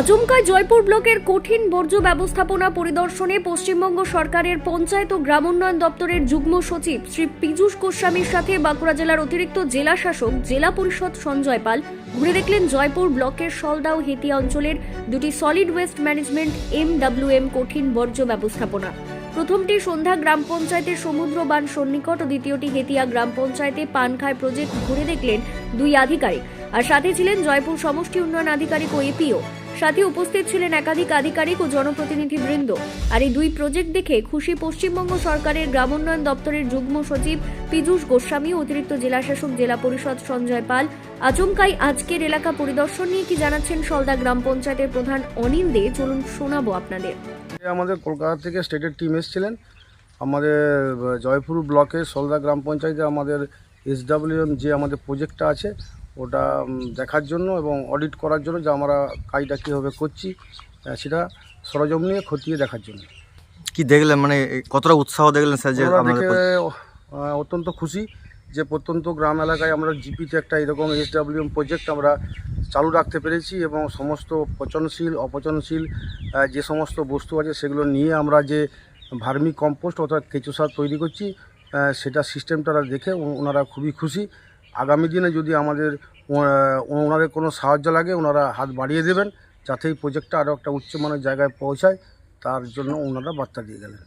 আচমকায় জয়পুর ব্লকের কঠিন বর্জ্য ব্যবস্থাপনা পরিদর্শনে পশ্চিমবঙ্গ সরকারের পঞ্চায়েত ও গ্রামোন্নয়ন দপ্তরের যুগ্ম সচিব শ্রী পীযূষ গোস্বামীর সাথে বাঁকুড়া জেলার অতিরিক্ত জেলা শাসক জেলা পরিষদ সঞ্জয় পাল। ঘুরে দেখলেন জয়পুর ব্লকের সলদাও হেতিয়া অঞ্চলের দুটি সলিড ওয়েস্ট ম্যানেজমেন্ট এম কঠিন বর্জ্য ব্যবস্থাপনা। প্রথমটি সন্ধ্যা গ্রাম পঞ্চায়েতের সমুদ্র বান সন্নিকট ও দ্বিতীয়টি হেতিয়া গ্রাম পঞ্চায়েতে পানখায় প্রজেক্ট ঘুরে দেখলেন দুই আধিকারিক। আর সাথে ছিলেন জয়পুর সমষ্টি উন্নয়ন আধিকারিক ও এপিও সাথে উপস্থিত ছিলেন একাধিক আধিকারিক ও জনপ্রতিনিধি বৃন্দ আর এই দুই প্রজেক্ট দেখে খুশি পশ্চিমবঙ্গ সরকারের গ্রামোন্নয়ন দপ্তরের যুগ্ম সচিব পীযূষ গোস্বামী অতিরিক্ত জেলাশাসক জেলা পরিষদ সঞ্জয় পাল। আচমকাই আজকের এলাকা পরিদর্শন নিয়ে কি জানাচ্ছেন সলদা গ্রাম পঞ্চায়েতের প্রধান অনিল দে। চলুন শোনাবো আপনাদের। আমাদের কলকাতা থেকে স্টেটের টিম এসেছিলেন। আমাদের জয়পুর ব্লকে সলদা গ্রাম পঞ্চায়েতে আমাদের এসডাব্লিউএম যে আমাদের প্রজেক্টটা আছে ওটা দেখার জন্য এবং অডিট করার জন্য যে আমরা কাজটা কীভাবে করছি সেটা সরজম নিয়ে খতিয়ে দেখার জন্য। কি দেখলেন? মানে কতটা উৎসাহ দেখলেন স্যার যে অত্যন্ত খুশি যে প্রত্যন্ত গ্রাম এলাকায় আমরা জিপিতে একটা এরকম এসডাব্লিউএম প্রজেক্ট আমরা চালু রাখতে পেরেছি এবং সমস্ত পচনশীল অপচনশীল যে সমস্ত বস্তু আছে সেগুলো নিয়ে আমরা যে ভার্মি কম্পোস্ট অর্থাৎ কেঁচো সার তৈরি করছি সেটা সিস্টেমটা দেখে ওনারা খুবই খুশি। আগামী দিনে যদি আমাদের ওনাদের কোনো সাহায্য লাগে, ওনারা হাত বাড়িয়ে দেবেন, যাতে এই প্রজেক্টটা আরও একটা উচ্চমানের জায়গায় পৌঁছায়, তার জন্য ওনারা বার্তা দিয়ে গেলেন।